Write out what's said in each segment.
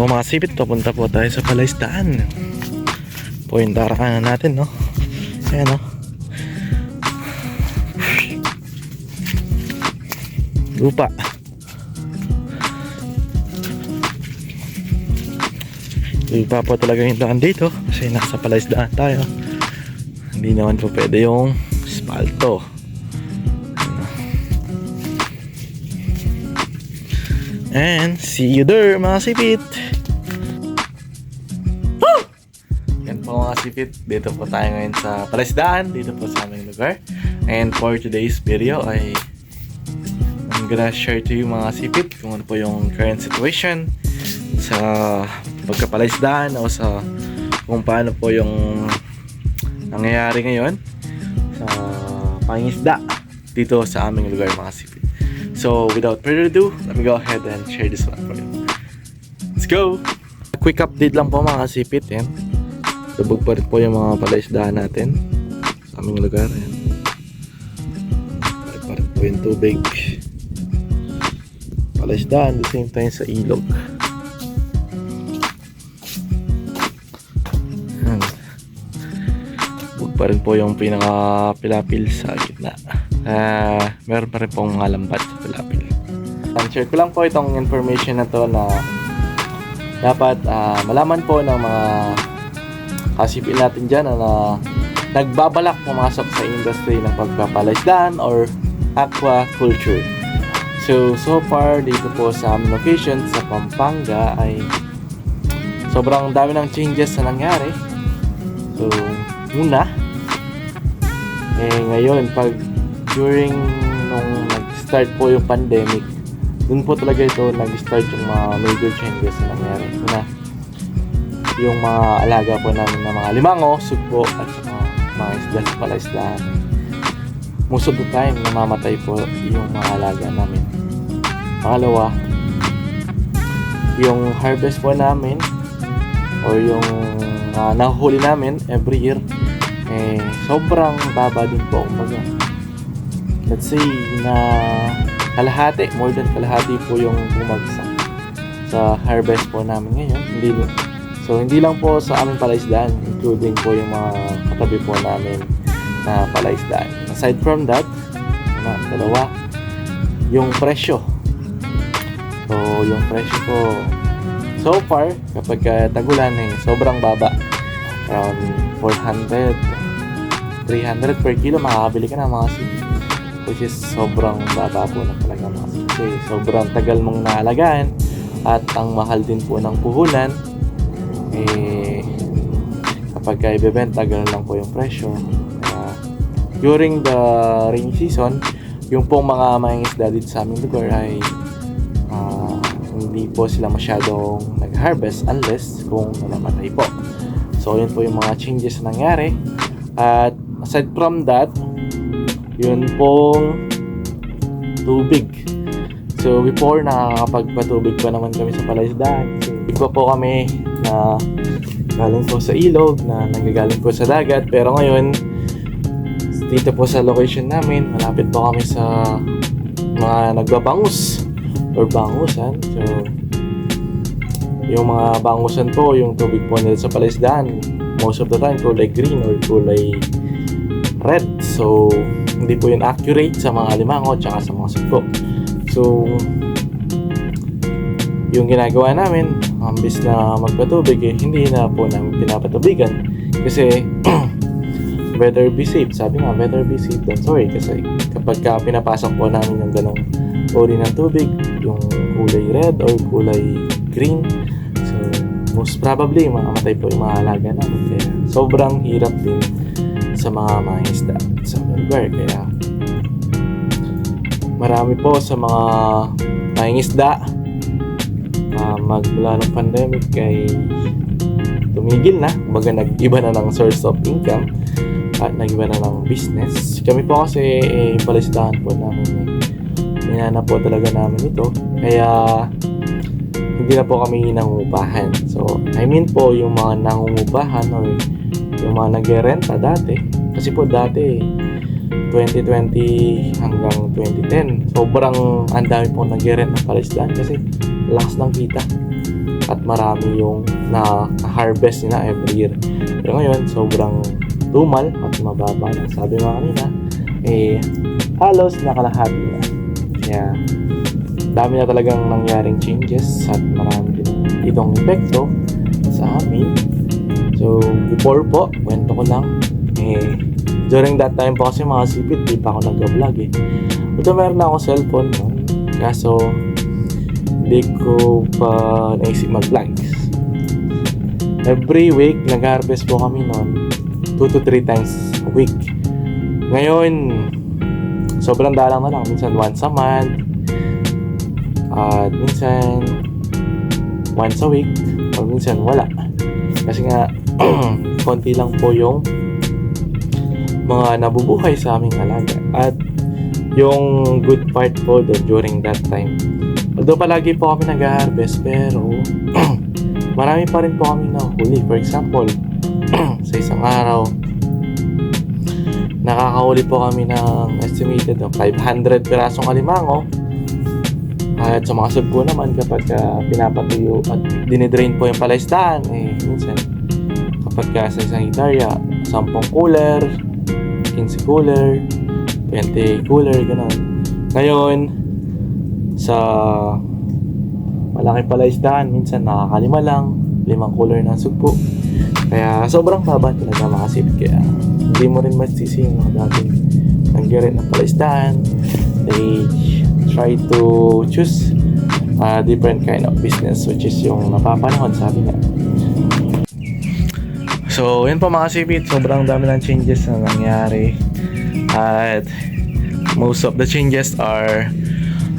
po mga sipit, papunta po tayo sa palaisdaan. Po yung daraanan natin, no? Ayan, no? Lupa. Lupa po talaga yung daan dito kasi nasa palaisdaan tayo. Hindi naman po pwede yung spalto. And see you there mga sipit. Sipit. Dito po tayo ngayon sa Palaisdaan. Dito po sa aming lugar. And for today's video ay I'm gonna share to you mga sipit kung ano po yung current situation sa pagkapalaisdaan o sa kung paano po yung nangyayari ngayon sa pangisda dito sa aming lugar mga sipit. So, without further ado, let me go ahead and share this one for you. Let's go! Quick update lang po mga sipit. Yan. Lubog pa rin po yung mga palaisdaan natin sa aming lugar. Yan. Pare pa rin po yung tubig. Palaisdaan, the same time sa ilog. Yan. Lubog pa rin po yung pinaka-pilapil sa gitna. Ah, meron pa rin pong mga lambat sa Pilapil. And share ko lang po itong information na to na dapat ah, malaman po ng mga kasipin natin dyan na nagbabalak pumasok sa industry ng pagpapalaisdaan or aquaculture. So, so far dito po sa aming location sa Pampanga ay sobrang dami ng changes na nangyari. So, una, eh ngayon pag during nung nag-start po yung pandemic, dun po talaga ito nag-start yung mga major changes na nangyari. Una, yung mga alaga po namin na mga limango, sugpo, at saka mga isda sa palaisdaan. Most of the time, namamatay po yung mga alaga namin. Pangalawa, yung harvest po namin or yung uh, nahuhuli namin every year eh sobrang baba din po kumbaga let's say na kalahati, more than kalahati po yung bumagsak sa harvest po namin ngayon. Hindi. So, hindi lang po sa aming palaisdaan, including po yung mga katabi po namin na palaisdaan. Aside from that, na, dalawa, yung presyo. So, yung presyo po, so far, kapag uh, tagulan eh, sobrang baba. Around 400, 300 per kilo, makakabili ka na mga sili which is sobrang baba po na talaga mga kasi sobrang tagal mong naalagaan at ang mahal din po ng puhunan eh kapag ka ibebenta ganun lang po yung presyo Kaya, during the rainy season yung pong mga mangingisda dito sa aming lugar ay ah, hindi po sila masyadong nag-harvest unless kung namatay po so yun po yung mga changes na nangyari at aside from that yun pong tubig. So before nakakapagpatubig pa naman kami sa palaisdaan. Iba po kami na galing po sa ilog, na nanggagaling po sa dagat. Pero ngayon, dito po sa location namin, malapit po kami sa mga nagbabangus or bangusan. So, yung mga bangusan po, yung tubig po nila sa palaisdaan, most of the time kulay green or kulay red. So, hindi po yun accurate sa mga limango at sa mga sugpo. So, yung ginagawa namin, ambis na magpatubig, eh, hindi na po namin pinapatubigan. Kasi, better be safe. Sabi nga, better be safe than sorry. Kasi kapag ka pinapasok po namin yung ganong uri ng tubig, yung kulay red or kulay green, so, most probably, mamamatay po yung mga alaga namin. Kaya, sobrang hirap din sa mga mga isda sa lugar. Kaya marami po sa mga mangingisda uh, magmula ng pandemic ay tumigil na. Kumbaga nag-iba na ng source of income at nag-iba na ng business. Kami po kasi eh, palisdahan po namin eh. Minana po talaga namin ito. Kaya hindi na po kami nangungupahan. So, I mean po yung mga nangungupahan or yung mga nag-renta dati. Kasi po dati, 2020 hanggang 2010, sobrang ang dami po nag-rent ng palisdaan kasi lakas ng kita. At marami yung na-harvest nila every year. Pero ngayon, sobrang tumal at mababa na. Sabi mo kanina, eh, halos nakalahati na. Kaya, dami na talagang nangyaring changes at marami din itong epekto sa amin. So, before po, kwento ko lang, eh, during that time po kasi mga sipit, di pa ako nag-vlog eh. Ito meron na ako cellphone noon. Kaso, hindi ko pa naisip mag-vlogs. Every week, nag-harvest po kami noon 2 to 3 times a week. Ngayon, sobrang dalang na lang. Minsan once a month. At minsan once a week. Or minsan wala. Kasi nga, konti lang po yung mga nabubuhay sa aming alaga. At yung good part po doon during that time. Although palagi po kami nag-harvest, pero marami pa rin po kami nahuli. For example, sa isang araw, nakakahuli po kami ng estimated of 500 pirasong alimango. At sa mga sugpo naman, kapag uh, pinapatuyo at dinidrain po yung palaisdaan, eh, minsan, kapag ka sa isang hektarya, 10 cooler, 15 cooler, 20 cooler, gano'n. Ngayon, sa malaki palaisdaan, minsan nakakalima lang, limang cooler ng sugpo. Kaya sobrang baba talaga mga sip. Kaya hindi mo rin masisi yung mga dating nanggirit ng palaisdaan. They try to choose a different kind of business which is yung napapanahon sabi nga. So, yun po mga sipit. Sobrang dami ng changes na nangyari. At most of the changes are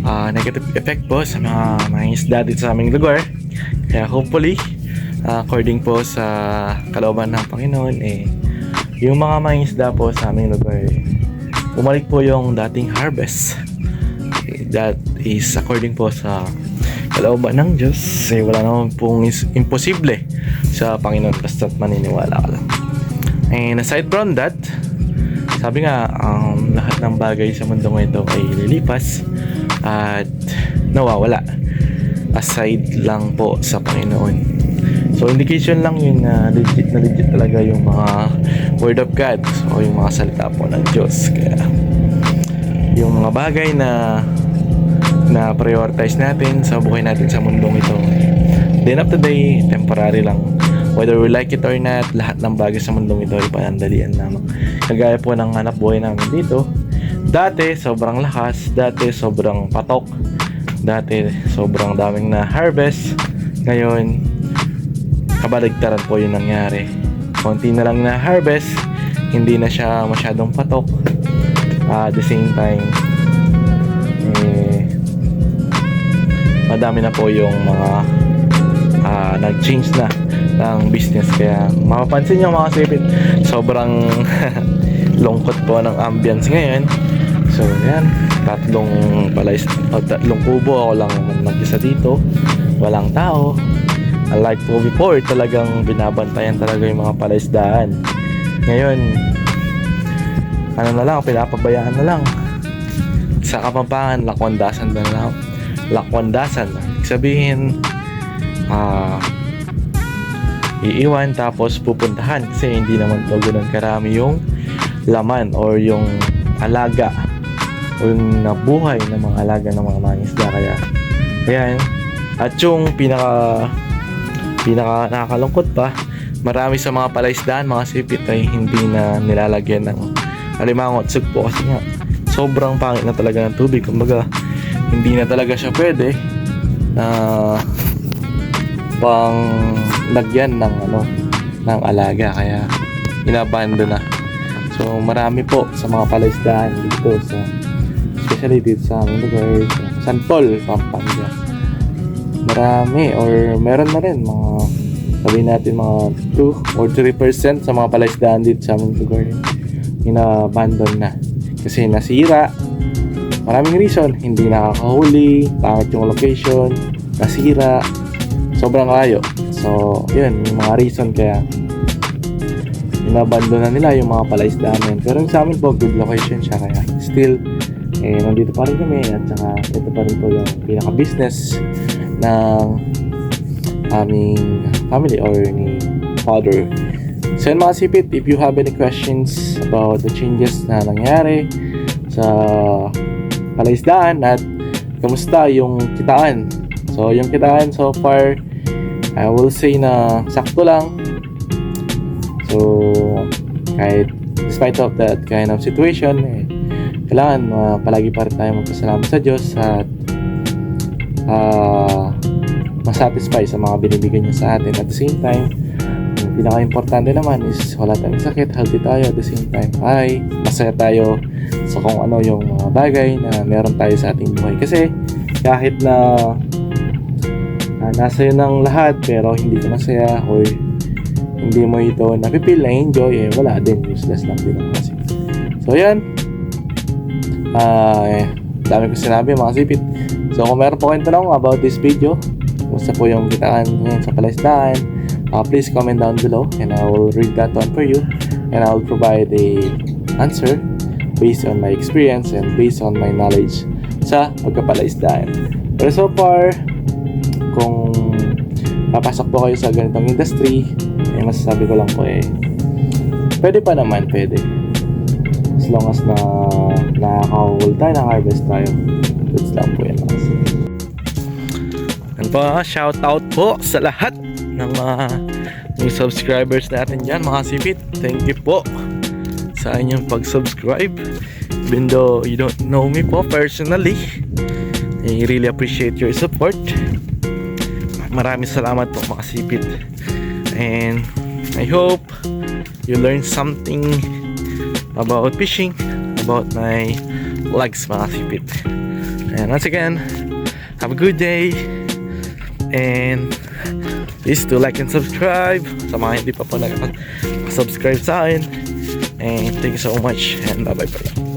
uh, negative effect po sa mga mga isda dito sa aming lugar. Kaya hopefully, uh, according po sa kalooban ng Panginoon, eh, yung mga mga isda po sa aming lugar, eh, bumalik po yung dating harvest. Eh, that is according po sa kalooban ng Diyos. Eh, wala naman pong is- imposible sa Panginoon basta't maniniwala ka lang. And aside from that, sabi nga, um, lahat ng bagay sa mundo ito ay lilipas at nawawala aside lang po sa Panginoon. So indication lang yun na legit na legit talaga yung mga word of God o yung mga salita po ng Diyos. Kaya yung mga bagay na na prioritize natin sa buhay natin sa mundong ito. At the end of the day, temporary lang. Whether we like it or not, lahat ng bagay sa mundong ito ay panandalian lamang. Kagaya po ng hanap buhay namin dito, dati sobrang lakas, dati sobrang patok, dati sobrang daming na harvest. Ngayon, kabaligtaran po yung nangyari. Konti na lang na harvest, hindi na siya masyadong patok. Ah, at the same time, madami na po yung mga ah, nag-change na ng business. Kaya mapapansin nyo mga sipit sobrang lungkot po ng ambience ngayon. So yan. Tatlong palais o tatlong kubo ako lang mag-isa dito. Walang tao. Unlike po before talagang binabantayan talaga yung mga palaisdaan. Ngayon ano na lang pinapabayaan na lang. Sa Kapampangan lakwandasan na lang lakwandasan. Ibig sabihin ah iiwan tapos pupuntahan kasi hindi naman to ganun karami yung laman or yung alaga o yung nabuhay ng mga alaga ng mga mangisda. Kaya ayan. At yung pinaka pinaka nakakalungkot pa marami sa mga palaisdaan mga sipit ay hindi na nilalagyan ng alimango at sugpo kasi nga sobrang pangit na talaga ng tubig. Kumbaga hindi na talaga siya pwede na pang lagyan ng ano ng alaga. Kaya inabando na. So marami po sa mga palaisdaan dito sa especially dito sa aming lugar sa Santol, Pampanga. Marami or meron na rin mga sabihin natin mga 2 or 3% sa mga palaisdaan dito sa aming lugar. Inabandon na. Kasi nasira maraming reason hindi nakakahuli pangit yung location nasira sobrang layo so yun yung mga reason kaya inabando na nila yung mga palaisdaan na yun. pero sa amin po good location siya kaya still eh nandito pa rin kami at saka ito pa rin po yung pinaka business ng aming family or ni father. So yun mga sipit, if you have any questions about the changes na nangyari sa palaisdaan at kamusta yung kitaan. So yung kitaan so far, I will say na sakto lang. So kahit despite of that kind of situation, eh, kailangan uh, palagi pa rin tayo magpasalamat sa Diyos at uh, masatisfy sa mga binibigyan niya sa atin. At the same time, pinaka-importante naman is wala tayong sakit, healthy tayo at the same time ay masaya tayo sa kung ano yung mga bagay na meron tayo sa ating buhay. Kasi kahit na uh, nasa iyo ng lahat pero hindi ka masaya or hindi mo ito napipil na enjoy eh wala din. Useless lang din ang kasi so yan ah eh, dami ko sinabi mga sipit. So kung meron po kayong tanong about this video kumusta po yung kitaan ngayon sa palaisdaan uh, please comment down below and I will read that one for you. And I will provide a answer based on my experience and based on my knowledge sa pagkapalaisdaan pero so far kung papasok po kayo sa ganitong industry eh masasabi ko lang po eh pwede pa naman pwede. As long as na nakakahul tayo na-harvest tayo goods lang po yan. And po shout out po sa lahat ng mga new subscribers natin dyan mga sipit. Thank you po sa inyong pag-subscribe. Even though you don't know me po personally I really appreciate your support. Maraming salamat po mga sipit. And I hope you learned something about fishing about my legs mga sipit. And once again have a good day and please do like and subscribe. Sa mga hindi pa po nakasubscribe sa akin. And thank you so much. And bye bye po